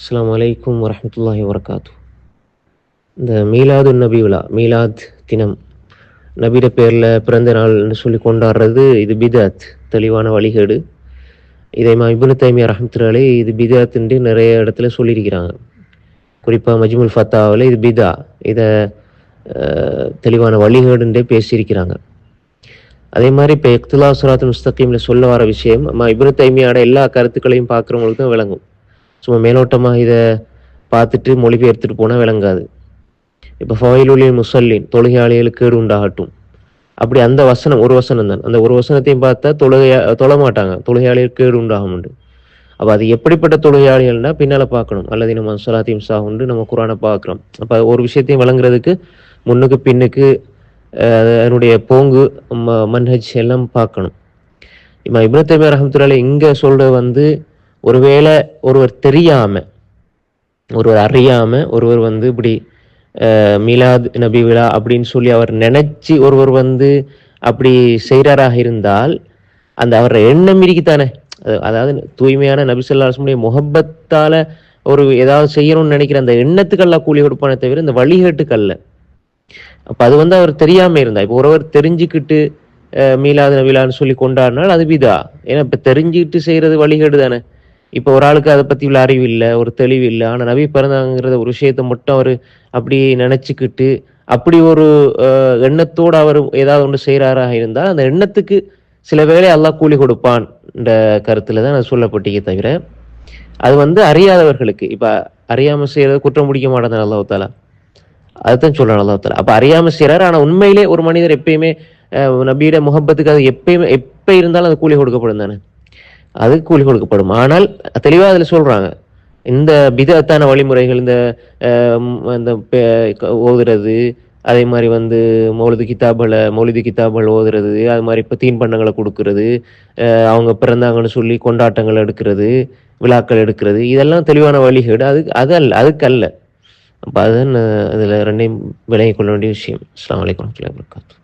அஸ்லாம் அலைக்கும் வரமத்துல்லாஹி வரகாத்து இந்த மீலாது நபி விழா மீலாத் தினம் நபிட பேரில் பிறந்த நாள்னு சொல்லி கொண்டாடுறது இது பிதாத் தெளிவான வழிகேடு. இதை மா இப்னு தைமியா ரஹமத்துல்லாலே இது பிதாத்துன்ட்டு நிறைய இடத்துல சொல்லியிருக்கிறாங்க. குறிப்பாக மஜ்முல் ஃபத்தாவில் இது பிதா இதை தெளிவான வழிகேடுன்றே பேசியிருக்கிறாங்க. அதே மாதிரி இப்போ எக்துலா சுராத் முஸ்தகீமில் சொல்ல வர விஷயம் நம்ம இப்னு தைமியாட எல்லா கருத்துக்களையும் பார்க்குறவங்களுக்கு தான் விளங்கும். சும்மா மேலோட்டமாக இதை பார்த்துட்டு மொழிபெயர்த்துட்டு போனால் விளங்காது. இப்போ ஃபவைலுலில் முசல்லின் தொழுகையாளிகளுக்கு கேடு உண்டாகட்டும். அப்படி அந்த வசனம் ஒரு வசனம் தான் அந்த ஒரு வசனத்தையும் பார்த்தா தொழுகையா தொழ மாட்டாங்க தொழுகையாளிகளுக்கு கேடு உண்டாகும் உண்டு. அப்போ அது எப்படிப்பட்ட தொழுகையாளிகள்னா பின்னால் பார்க்கணும். அல்லது நம்ம சலாத்தையும் சாகுண்டு நம்ம குரானை பார்க்குறோம். அப்போ ஒரு விஷயத்தையும் விளங்குறதுக்கு முன்னுக்கு பின்னுக்கு அதனுடைய போங்கு ம மன்ஹஜ் எல்லாம் பார்க்கணும். இப்போ இப்னு தைமியா ரஹமத்துல்லால இங்கே சொல்கிறது வந்து ஒருவேளை ஒருவர் தெரியாம ஒருவர் அறியாம ஒருவர் வந்து இப்படி மிலாத் நபி விழா அப்படின்னு சொல்லி அவர் நினைச்சு ஒருவர் வந்து அப்படி செய்கிறாராக இருந்தால் அந்த அவரோட எண்ணம் இருக்குத்தானே அதாவது தூய்மையான நபி சொல்லாசமுடைய முகப்பத்தால ஒரு ஏதாவது செய்யணும்னு நினைக்கிற அந்த எண்ணத்துக்கெல்லாம் கூலி கொடுப்பானே தவிர இந்த வழிகேட்டுக்கல்ல அப்ப அது வந்து அவர் தெரியாம இருந்தா இப்போ ஒருவர் தெரிஞ்சுக்கிட்டு மீலாது நபிலான்னு சொல்லி கொண்டாடினால் அது விதா ஏன்னா இப்ப தெரிஞ்சுக்கிட்டு செய்யறது வழிகேடு தானே. இப்போ ஒரு ஆளுக்கு அதை பற்றி உள்ள அறிவு இல்லை ஒரு தெளிவு இல்லை. ஆனால் நபி பிறந்தாங்கிறத ஒரு விஷயத்த மட்டும் அவர் அப்படி நினச்சிக்கிட்டு அப்படி ஒரு எண்ணத்தோடு அவர் ஏதாவது ஒன்று செய்கிறாராக இருந்தால் அந்த எண்ணத்துக்கு சில வேளை அல்லாஹ் கூலி கொடுப்பான் என்ற தான் நான் சொல்லப்பட்டீங்க தவிர அது வந்து அறியாதவர்களுக்கு இப்போ அறியாமல் செய்கிறத குற்றம் பிடிக்க மாட்டேன் அல்லாஹ் தாலா அதுதான் சொல்கிறேன் அல்லாஹ் தாலா அப்ப செய்கிறார் ஆனால் ஆனா உண்மையிலே ஒரு மனிதர் எப்பயுமே நபியிட முகப்பத்துக்கு அது எப்பயுமே எப்போ இருந்தாலும் அது கூலி கொடுக்கப்படும் தானே? அது கூலி கொடுக்கப்படும். ஆனால் தெளிவாக அதில் சொல்கிறாங்க இந்த பிதத்தான வழிமுறைகள் இந்த இந்த ஓதுறது அதே மாதிரி வந்து மௌலிது கிதாபில் மௌலிது கிதாபில் ஓதுறது அது மாதிரி இப்போ தீன் பண்ணங்களை கொடுக்கறது அவங்க பிறந்தாங்கன்னு சொல்லி கொண்டாட்டங்கள் எடுக்கிறது விழாக்கள் எடுக்கிறது இதெல்லாம் தெளிவான வழிகேடு. அது அது அல்ல அதுக்கு அல்ல அப்போ அதுதான் அதில் ரெண்டையும் விலகி கொள்ள வேண்டிய விஷயம். அஸ்லாம் வலைக்கம் வரமத்துல வரகாத்து